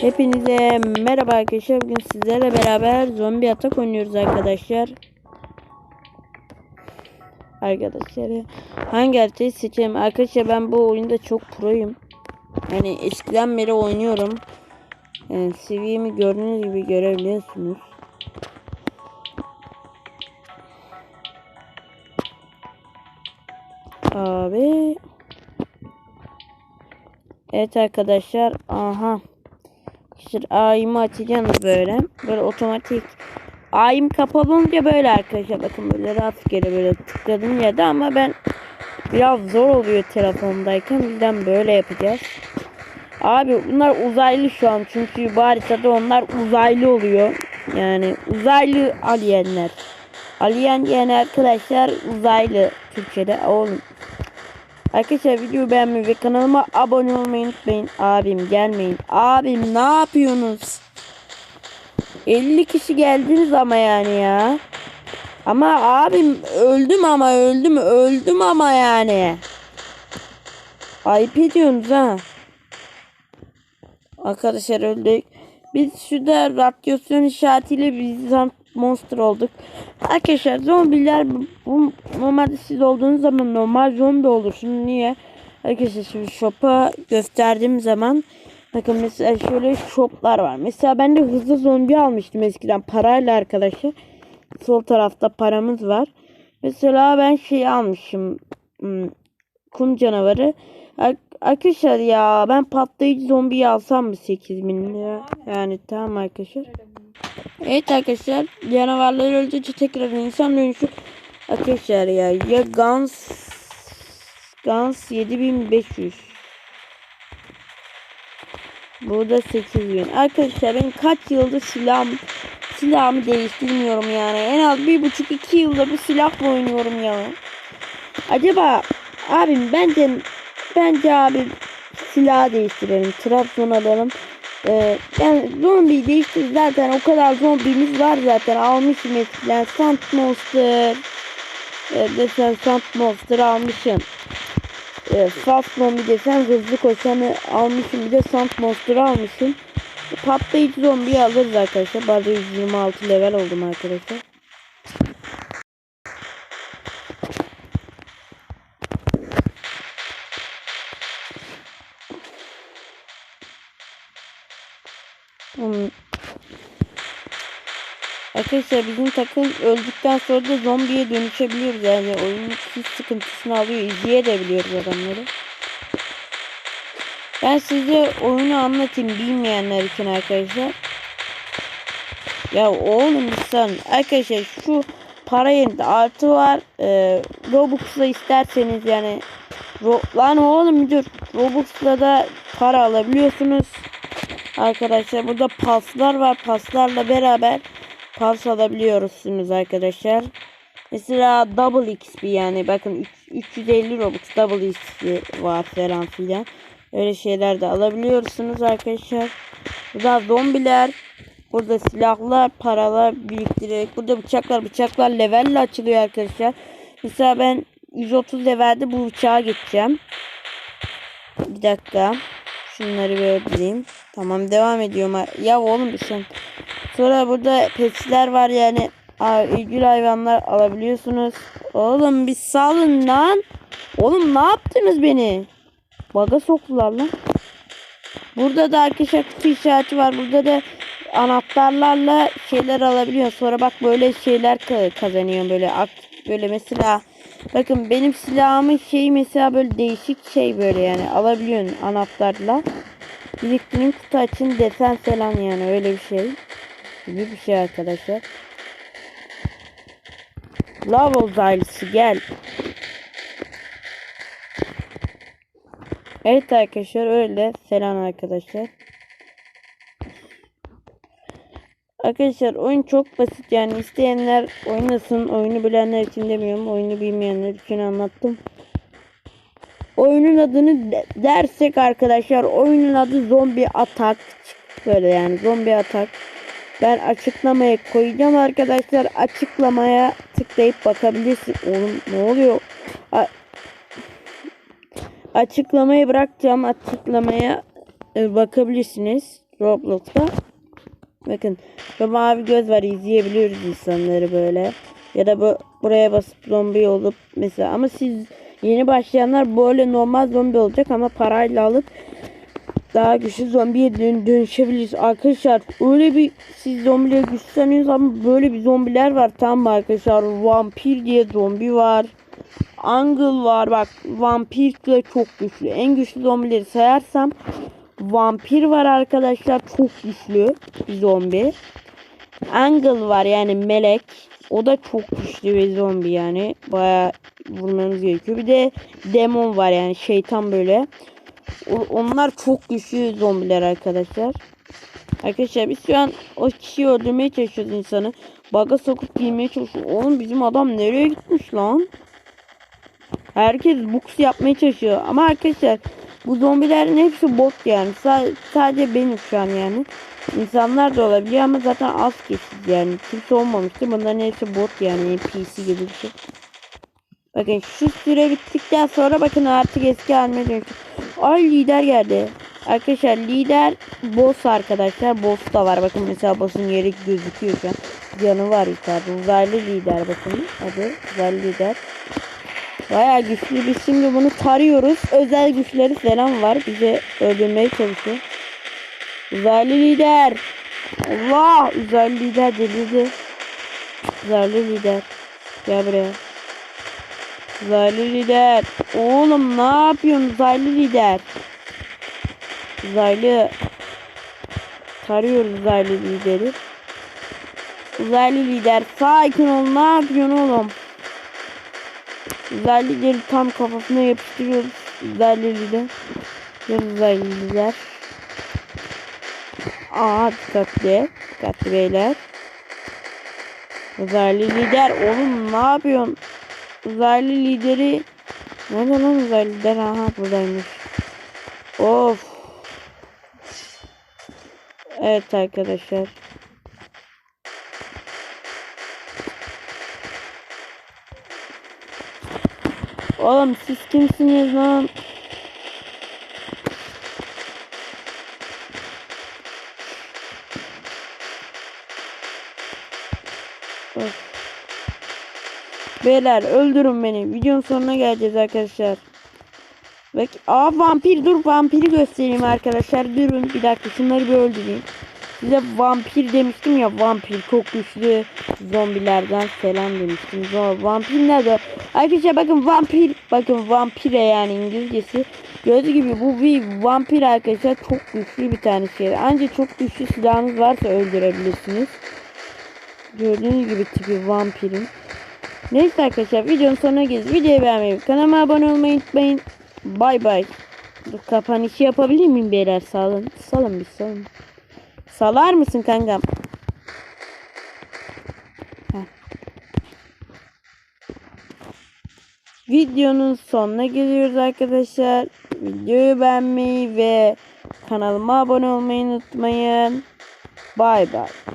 Hepinize merhaba arkadaşlar. Bugün sizlerle beraber zombi atak oynuyoruz arkadaşlar. Arkadaşlar hangi haritayı seçelim? Arkadaşlar ben bu oyunda çok proyum. Yani eskiden beri oynuyorum. Yani seviyemi gördüğünüz gibi görebiliyorsunuz. Evet arkadaşlar. Aha. İşte ayımı açacaksınız böyle. Böyle otomatik. Ayım kapalı olunca böyle arkadaşlar. Bakın böyle rastgele böyle tıkladım ya da ama ben biraz zor oluyor telefondayken. O yüzden böyle yapacağız. Abi bunlar uzaylı şu an. Çünkü bu haritada onlar uzaylı oluyor. Yani uzaylı aliyenler. Alien yani arkadaşlar uzaylı Türkçe'de. Oğlum Arkadaşlar videoyu beğenmeyi ve kanalıma abone olmayı unutmayın. Abim gelmeyin. Abim ne yapıyorsunuz? 50 kişi geldiniz ama yani ya. Ama abim öldüm ama öldüm öldüm ama yani. Ayıp ediyorsunuz ha. Arkadaşlar öldük. Biz şurada radyasyon işaretiyle Bizant monster olduk. Arkadaşlar zombiler bu normalde siz olduğunuz zaman normal zombi olursun. Niye? Arkadaşlar şimdi shop'a gösterdiğim zaman bakın mesela şöyle shoplar var. Mesela ben de hızlı zombi almıştım eskiden parayla arkadaşlar. Sol tarafta paramız var. Mesela ben şey almışım. Hmm, kum canavarı. Arkadaşlar ya ben patlayıcı zombiyi alsam mı 8000 lira? Yani tamam arkadaşlar. Evet arkadaşlar canavarlar öldükçe tekrar insan dönüşü arkadaşlar ya ya Gans Gans 7500 Burada 8000 Arkadaşlar ben kaç yıldır silahım silahımı değiştirmiyorum yani en az bir buçuk iki yılda bu silahla oynuyorum ya Acaba abim bence bence abi silah değiştirelim Trabzon alalım. Ee, yani zombi değiştir zaten o kadar zombimiz var zaten. Almışım eskiden Sant Monster. Ee, desen Sant Monster almışım. Ee, Fast zombi desen hızlı koşanı almışım bir de Sant Monster almışım. Patlayıcı zombi alırız arkadaşlar. Bazı 126 level oldum arkadaşlar Hmm. Arkadaşlar bizim takım öldükten sonra da zombiye dönüşebiliyoruz yani oyunun hiç sıkıntısını alıyor izleyebiliyoruz adamları. Ben size oyunu anlatayım bilmeyenler için arkadaşlar. Ya oğlum sen arkadaşlar şu para yerinde artı var. Ee, Robux'la isterseniz yani Ro lan oğlum dur. Robux'la da para alabiliyorsunuz. Arkadaşlar burada paslar var. Paslarla beraber pas alabiliyorsunuz arkadaşlar. Mesela double XP yani bakın 350 Robux double XP var falan filan. Öyle şeyler de alabiliyorsunuz arkadaşlar. Burada zombiler. Burada silahlar, paralar biriktirerek. Burada bıçaklar, bıçaklar levelle açılıyor arkadaşlar. Mesela ben 130 levelde bu bıçağa geçeceğim. Bir dakika. Şunları böyle Tamam devam ediyorum. Ya oğlum sen. Sonra burada petler var yani. Evcil hayvanlar alabiliyorsunuz. Oğlum bir salın lan. Oğlum ne yaptınız beni? Baga soktular lan. Burada da arkadaşlar kutu işareti var. Burada da anahtarlarla şeyler alabiliyor. Sonra bak böyle şeyler kazanıyor böyle böyle mesela bakın benim silahımın şeyi mesela böyle değişik şey böyle yani alabiliyorsun anahtarla. Biriktirin kutu açın desen falan yani öyle bir şey. Gibi bir şey arkadaşlar. Lava uzaylısı gel. Evet arkadaşlar öyle. Selam arkadaşlar. Arkadaşlar oyun çok basit yani isteyenler oynasın. Oyunu bilenler için demiyorum. Oyunu bilmeyenler için anlattım. Oyunun adını dersek arkadaşlar oyunun adı zombi atak. Böyle yani zombi atak. Ben açıklamaya koyacağım arkadaşlar. Açıklamaya tıklayıp bakabilirsin. Oğlum ne oluyor? A açıklamayı bırakacağım. Açıklamaya e, bakabilirsiniz Roblox'ta. Bakın şu mavi göz var izleyebiliyoruz insanları böyle. Ya da bu buraya basıp zombi olup mesela ama siz yeni başlayanlar böyle normal zombi olacak ama parayla alıp daha güçlü zombiye dön dönüşebiliriz. Arkadaşlar öyle bir siz zombileri güçleniyorsunuz ama böyle bir zombiler var tamam arkadaşlar? Vampir diye zombi var. Angle var bak vampir de çok güçlü. En güçlü zombileri sayarsam vampir var arkadaşlar çok güçlü bir zombi. Angle var yani melek. O da çok güçlü bir zombi yani. Baya vurmanız gerekiyor. Bir de demon var yani şeytan böyle. O- Onlar çok güçlü zombiler arkadaşlar. Arkadaşlar biz şu an o kişiyi öldürmeye çalışıyoruz insanı. Baga sokup girmeye çalışıyor. Oğlum bizim adam nereye gitmiş lan? Herkes box yapmaya çalışıyor. Ama arkadaşlar bu zombilerin hepsi bot yani. Sa- sadece benim şu an yani. İnsanlar da olabiliyor ama zaten az kişi yani. Kimse olmamıştı. Bunların hepsi bot yani. NPC gibi bir şey. Bakın şu süre bittikten sonra bakın artık eski haline dönüştü. Ay lider geldi. Arkadaşlar lider boss arkadaşlar. Boss da var. Bakın mesela boss'un yeri gözüküyor şu an. Yanı var yukarıda. Uzaylı lider bakın. Adı uzaylı lider. Bayağı güçlü. Biz şimdi bunu tarıyoruz. Özel güçleri falan var. Bize öldürmeye çalışıyor. Uzaylı lider. Allah! Uzaylı lider delirdi. Uzaylı lider. Gel buraya. Uzaylı lider. Oğlum ne yapıyorsun uzaylı lider? Uzaylı. Tarıyoruz uzaylı lideri. Uzaylı lider sakin ol ne yapıyorsun oğlum? Uzaylı lideri tam kafasına yapıştırıyoruz. Uzaylı lider. Uzaylı lider. Aa dikkatli. Dikkatli beyler. Uzaylı lider oğlum ne yapıyorsun? Uzaylı lideri Nerede lan uzaylı lider? Aha buradaymış. Of. Evet arkadaşlar. Oğlum siz kimsiniz lan? Beyler öldürün beni. Videonun sonuna geleceğiz arkadaşlar. Bak, aa vampir dur vampiri göstereyim arkadaşlar. Durun bir dakika şunları bir öldüreyim. Size vampir demiştim ya vampir çok güçlü zombilerden falan demiştim. Vampir nerede? Arkadaşlar bakın vampir bakın vampire yani İngilizcesi. Gördüğü gibi bu bir vampir arkadaşlar çok güçlü bir tane şey. Ancak çok güçlü silahınız varsa öldürebilirsiniz. Gördüğünüz gibi tipi vampirin. Neyse arkadaşlar videonun sonuna geldik. Videoyu beğenmeyi, kanalıma abone olmayı unutmayın. Bay bay. Kapanışı yapabilir miyim beyler? Salın. Salın bir salın. Salar mısın kankam? Heh. Videonun sonuna geliyoruz arkadaşlar. Videoyu beğenmeyi ve kanalıma abone olmayı unutmayın. Bay bay.